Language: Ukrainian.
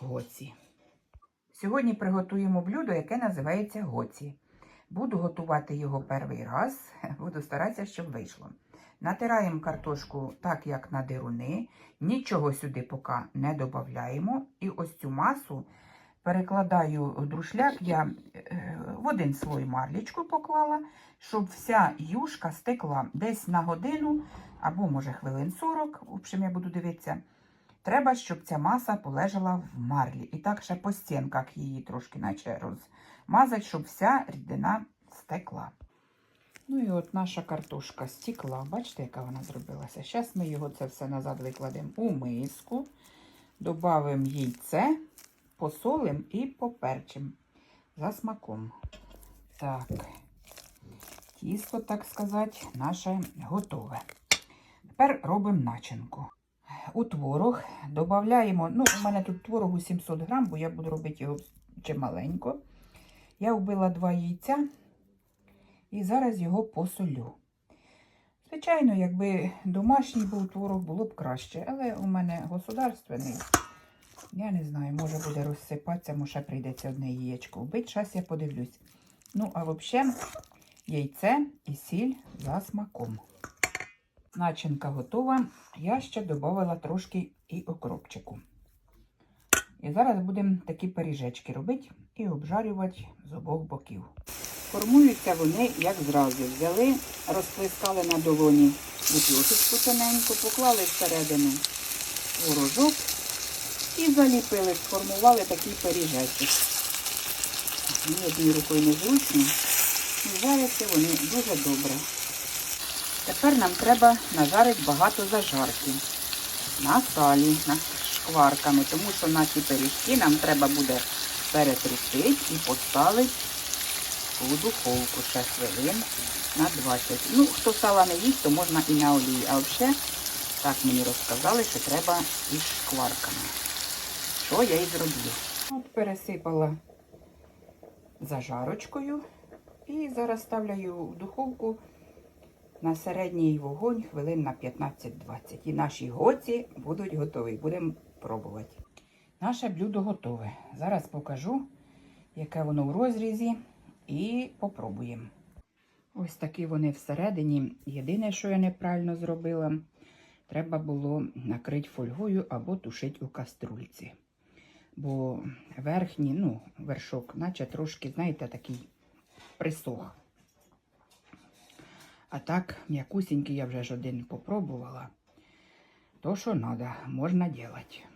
гоці. Сьогодні приготуємо блюдо, яке називається гоці. Буду готувати його перший раз, буду старатися, щоб вийшло. Натираємо картошку так, як на дируни, нічого сюди поки не додаємо. І ось цю масу перекладаю в друшляк, я е, в один слой марлічку поклала, щоб вся юшка стекла десь на годину або, може, хвилин 40, в общем, я буду дивитися. Треба, щоб ця маса полежала в марлі. І так ще по стінках її трошки наче розмазати, щоб вся рідина стекла. Ну і от наша картошка стекла. Бачите, яка вона зробилася? Зараз ми його це все назад викладемо у миску, додамо яйце, посолимо і поперчимо за смаком. Так, тісто, так сказати, наше готове. Тепер робимо начинку. У творог додаємо, ну, у мене тут творогу 700 грам, бо я буду робити його чималенько. Я вбила два яйця і зараз його посолю. Звичайно, якби домашній був творог, було б краще, але у мене государственний. Я не знаю, може буде розсипатися, може прийдеться одне яєчко вбити. Зараз я подивлюсь. Ну, а взагалі, яйце і сіль за смаком. Начинка готова. Я ще додала трошки і окропчику. І зараз будемо такі пиріжечки робити і обжарювати з обох боків. Формуються вони, як зразу. Взяли, розплескали на долоні бутилочку тоненьку, поклали всередину ворожок і заліпили, сформували такий пиріжечок. Мені однією рукою незручно. І жаряться вони дуже добре. Тепер нам треба нажарити багато зажарки на салі, на шкварками, тому що наші пиріжки нам треба буде перетрусити і поставити у духовку ще хвилин на 20. Ну, хто сала не їсть, то можна і на олії. А взагалі, так мені розказали, що треба із шкварками. Що я і зроблю. От пересипала зажарочкою і зараз ставлю в духовку на середній вогонь хвилин на 15-20. І наші гоці будуть готові. Будемо пробувати. Наше блюдо готове. Зараз покажу, яке воно в розрізі, і попробуємо. Ось такі вони всередині. Єдине, що я неправильно зробила, треба було накрити фольгою або тушити у каструльці. Бо верхній, ну, вершок, наче трошки, знаєте, такий присох. А так, м'якусінький я вже ж один попробувала. То, що треба, можна робити.